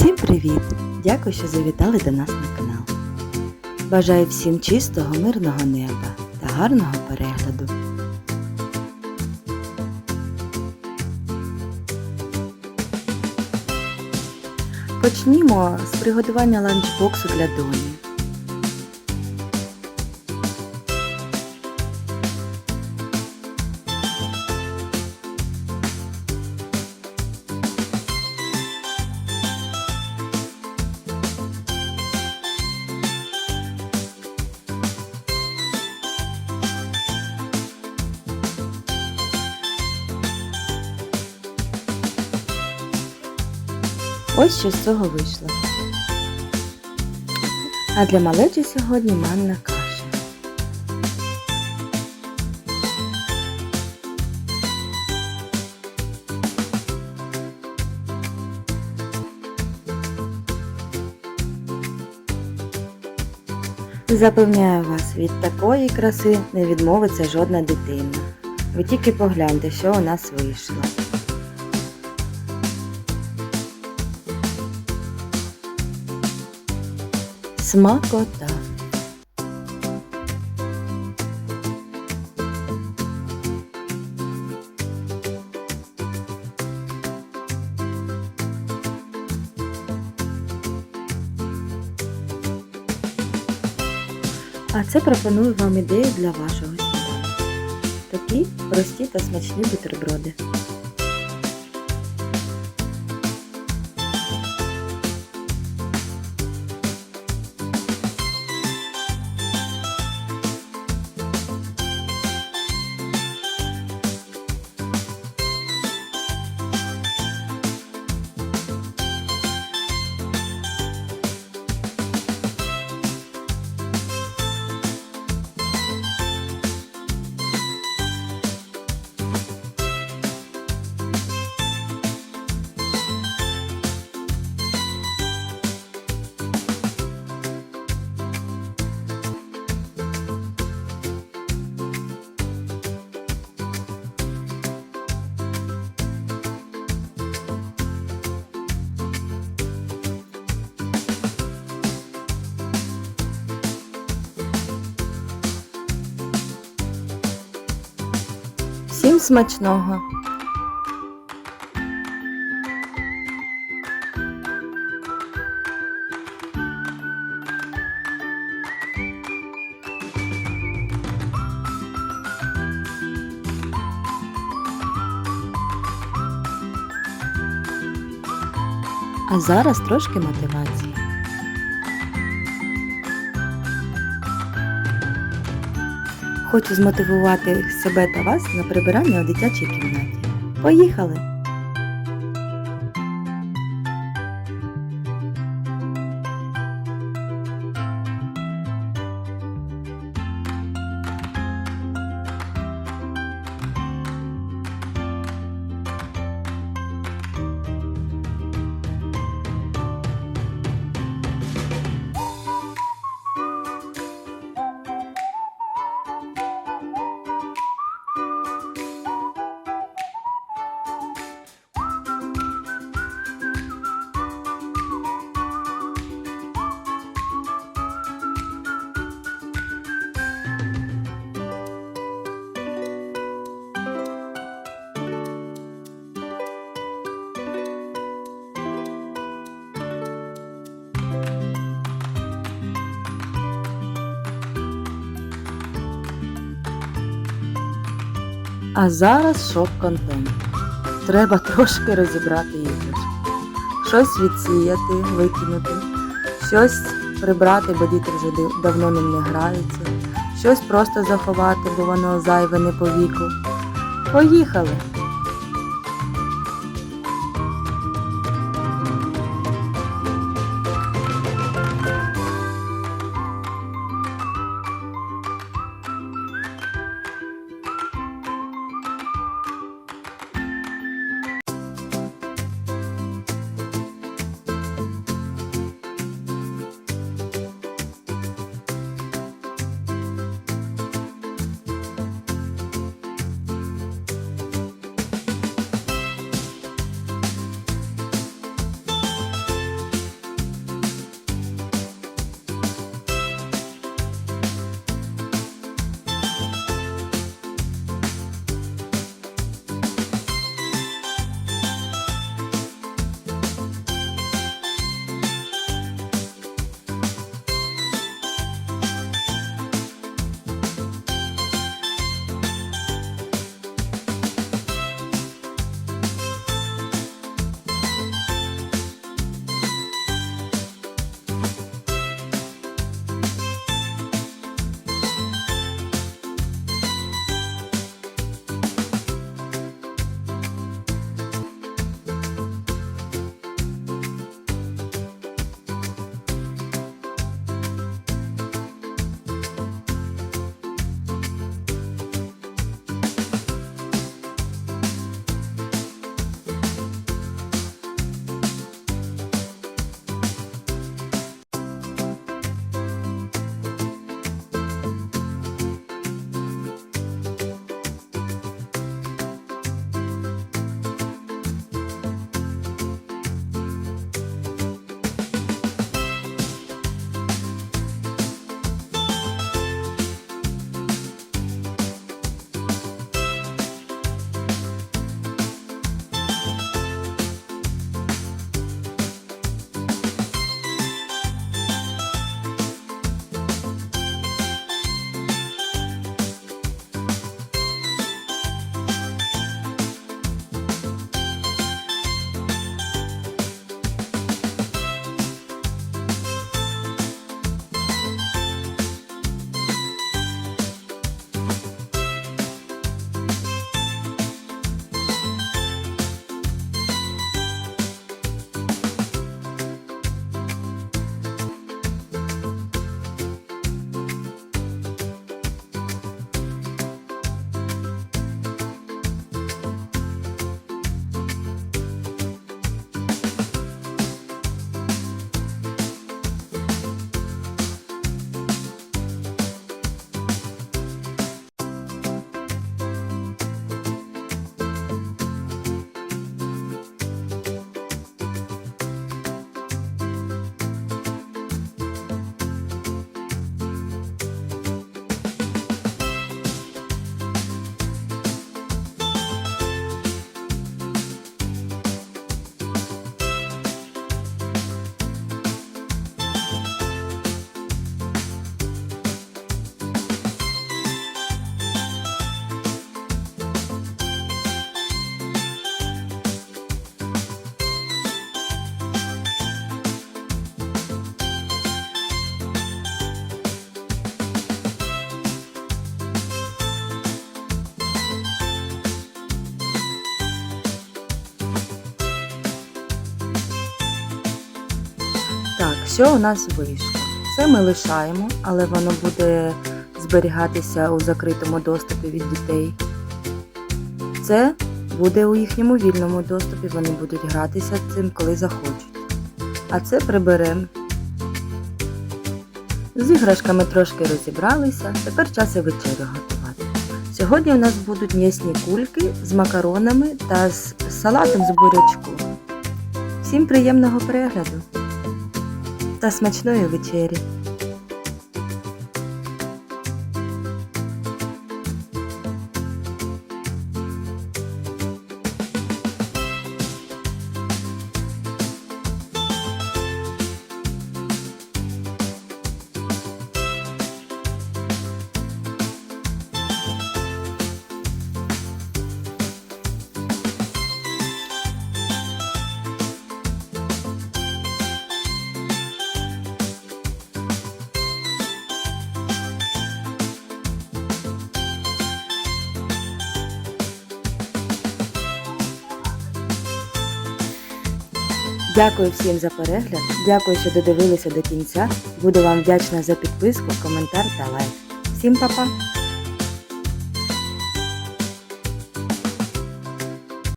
Всім привіт! Дякую, що завітали до нас на канал. Бажаю всім чистого, мирного неба та гарного перегляду. Почнімо з приготування ланчбоксу для доні. Ось що з цього вийшло. А для малечі сьогодні манна каша. Запевняю вас, від такої краси не відмовиться жодна дитина. Ви тільки погляньте, що у нас вийшло. Смакота. А це пропоную вам ідею для вашого сніданку. Такі прості та смачні бутерброди. Смачного! А зараз трошки мотивації. Хочу змотивувати себе та вас на прибирання у дитячій кімнаті. Поїхали! А зараз шок-контент. Треба трошки розібрати іграшки. Щось відсіяти, викинути, щось прибрати, бо діти вже давно ним не граються, щось просто заховати, бо воно зайве не по віку. Поїхали! Що у нас вийшло? Це ми лишаємо, але воно буде зберігатися у закритому доступі від дітей. Це буде у їхньому вільному доступі, вони будуть гратися цим, коли захочуть. А це приберемо. З іграшками трошки розібралися, тепер час і вечерю готувати. Сьогодні у нас будуть м'ясні кульки з макаронами та з салатом з бурячку. Всім приємного перегляду та смачної вечері. Дякую всім за перегляд. Дякую, що додивилися до кінця. Буду вам вдячна за підписку, коментар та лайк. Всім па-па!